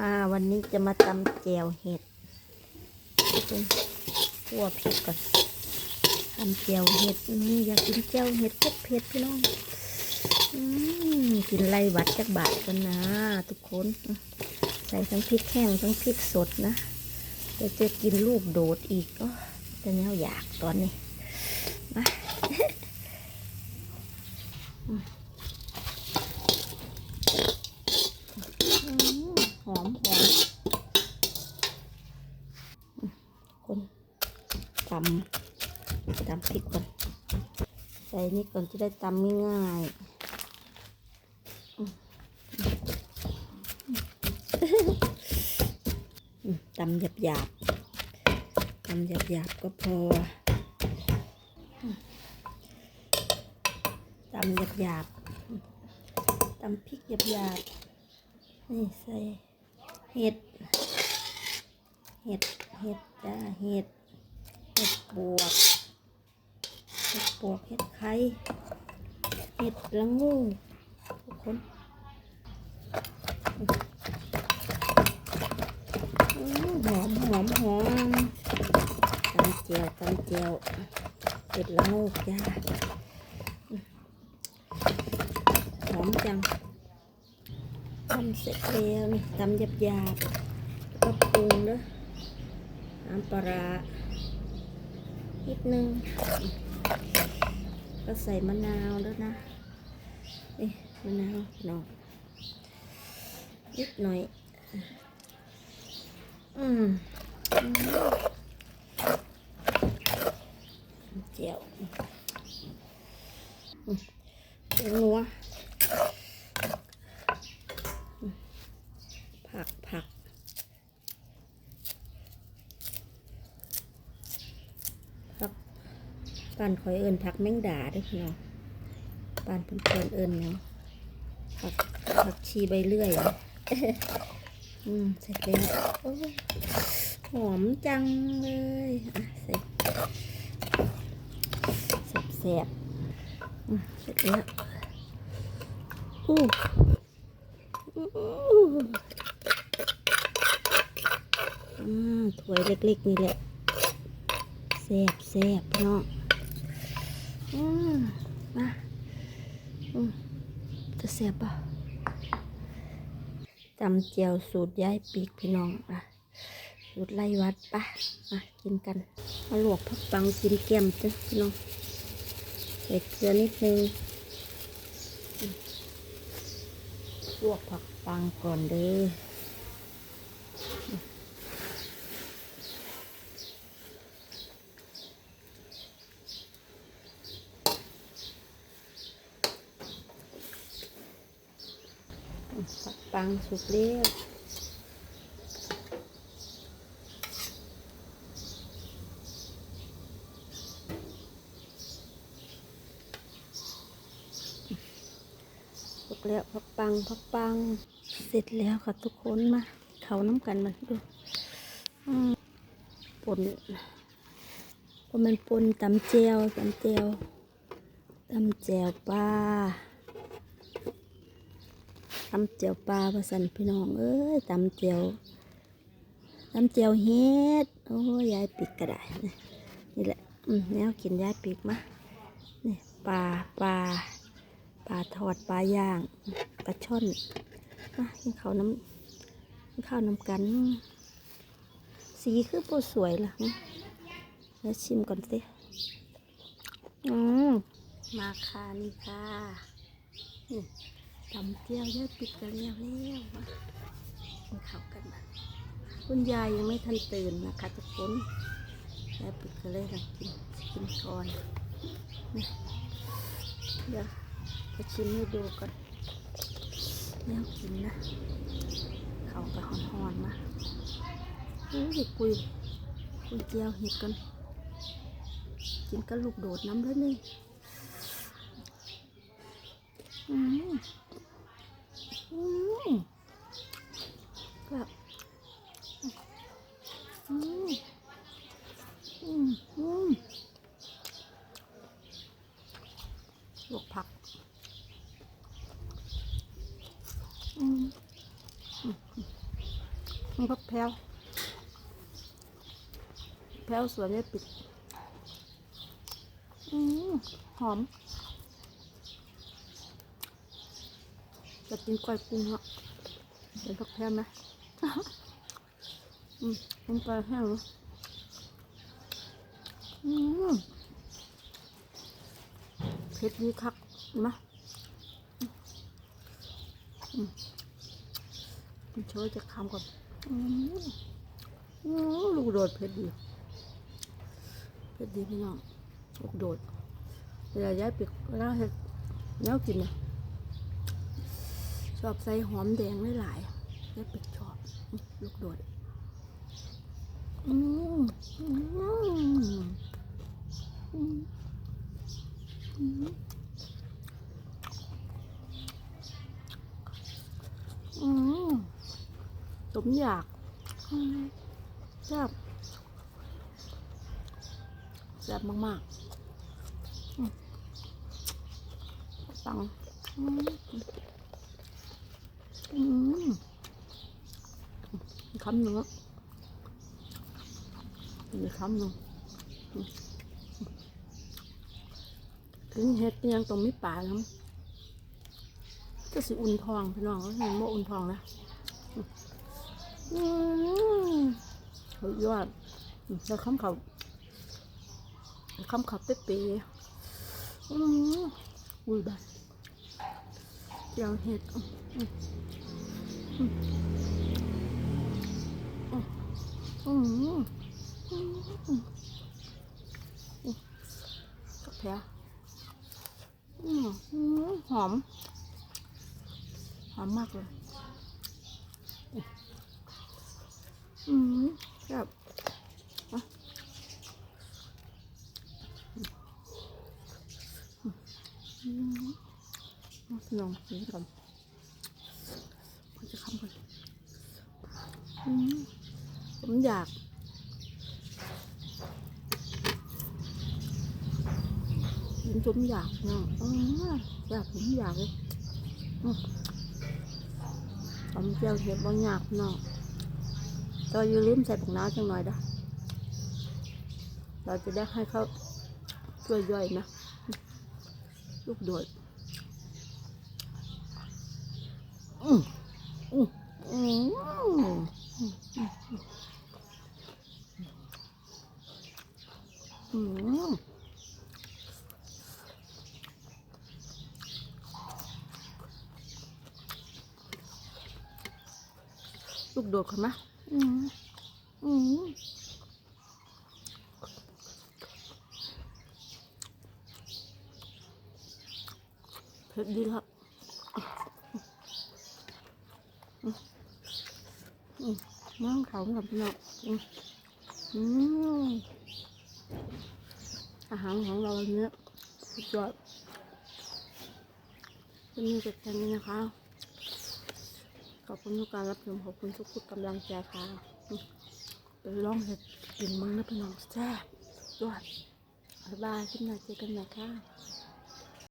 มาวันนี้จะมาตำแจวเห็ดเป็นขั่วพริกก่อนทำแจวเห็ดนี่อยากกินแจวเห็ดเผ็ดเผ็ดพี่น้องกินไรวัดจักบาทกันนะทุกคน ใส่ทั้งพริกแห้งทั้งพริกสดนะเดี๋ยวจะกินลูกโดดอีกก็จะแนวอยากตอนนี้มา อืมหอมหอมอืมคน ตำตำพริกก่อนใส่นี่ก่อนจะได้ตำง่ายๆตำหยาบหยาบๆตำหยาบหยาบๆก็พอตำหยาบหยาบๆตำพริกหยาบหยาบๆนี่ใส่เห็ด เห็ด เห็ดจ้าเห็ดเห็ด บวกเห็ดบวกเห็ดไข่เห็ดละงูทุกคนหอมหอมหอมตำเจียวตำเจียวเห็ดละงูจ้าหอมจังทำเสร็จแล้วนี่ตำหยาบๆก็ปรุงเด้อน้ำปลาร้า นิดนึง ก็ใส่มะนาวด้วยนะนี่มะนาวหน่อยนิดหน่อย อืมเจียวเป็นนัว ผักผักผัก ปานคอยเอินผักแมงดาด้วยพี่น้องปานเพิ่นเพิ่นเอินเนาะผักผักชีใบเลื่อยอืมเสร็จแล้วหอมจังเลยอะเสร็จแสบๆอืมเสร็จแล้วอู้อู้อืมถ้วยเล็กๆนี่แหละแซ่บแซ่บพี่น้อง อืมมาอืมจะแซ่บป่ะจำเจียวสูตรย้ายปีกพี่น้องอะสูตรไล่วัดป่ะมากินกันมาลวกผักปังกินแก้มจ้ะพี่น้องใส่เกลือนิดนึงลวกผักปังก่อนเด้อ ผัก ปังสุกเรียบสุกแล้วผักปังผักปัง เสร็จแล้วค่ะทุกคนมาเขาน้ำกันมาดูปนเพระมันปนตำเจียวตำเจียวตำแจวปลา ตำเจียวปลาประสันพี่น้อง เอ้ยตำเจียวตำเจียวเฮ็ด โอ้ยยายปีกก็ได้นี่นี่แหละอืมแนวกินยายปีกมานี่ปลาปลาปลาทอดปลาย่างปลาช่อนมากินข้าวน้ำข้าวน้ำกัน สีคือโปูสวยล่ะแล้วชิมก่อนสิอืมมาค่ะนี่ค่ะ ตำเจียวเยอะปิดกันแล้วแล้วมากินข้าวกันนะคุณยายยังไม่ทันตื่นนะคะทุกคนยายปิดกันเลยนะกินกินก่อนนี่เดี๋ยวจะชิมให้ดูก่อนแล้วกินนะเขากับหอนๆมาเฮ้ยกุยกุยเจียวเห็ดกันกินกับลูกโดดน้ำด้วยนี่อืมอืม แบบอืมอืมอืมลวกผักอืมมันพักแพ้วแพ้วสวนยายปิด อืมหอม จะกินก้อยกุ้งเหรอเป็นพักแพ้ไหมอืมเป็นก้อยแห้งเหรออืมเผ็ดดีคักเห็นไหมอืมมันโชยจะคำก่อนอืมอืมลูกโดดเผ็ดดีเผ็ดดีพี่น้องลูกโดดเวลาย้ายไปิกเวลาเห็ดเนี้ยกินเนี่ย ชอบใส่หอมแดงหลายๆย้ายปิกชอบลูกโดดอืมอืมอืมอืมอืมสมอยากแซ่บแซ่บมากๆอืมตังอืมอืม คำหนึ่งอะมีคำหนึ่งถึงเฮ็ดยังต้องมีป่าน้ำก็สิอุ่นทองพี่น้องก็ยังโมอุ่นทองนะอืมสุดยอดแล้วคำเขาคำเขาเป๊ะๆอืมอุ้ยบ้าเดี๋ยวเห็ด อืมอืมอืมอืมสักแผลอืมอืมหอม หอมมากเลยอืมแบบอะอืมลองกินก่อนมันจะคำก่อนอืมผมอยาก กิน สมอยากเนาะอยากผมอยากเลยอมทำเจียวเห็ดบางอยากเนาะก็อย่าลืมใส่ผักน้าจังหน่อยด้อเราจะได้ให้เขาช่วยย่อยนะลูกโดดอืมอืมอืมอืม กโดดขาไหมอืมอืมเผ็ดดีครับอืมอืมมั่งเขากับพี่น้องอาหารของเราเนี้ยสุดยอดวันนี้จะแค่นี้นะคะ อบคุณทุกการรับชมขอบคุณทุกทุกกำลังใจค่ะไปลองเห็ดกินมึงนะพี่น้องแซ่บยอดบ๊ายบายคลิปหน้าเจอกันใหม่ค่ะ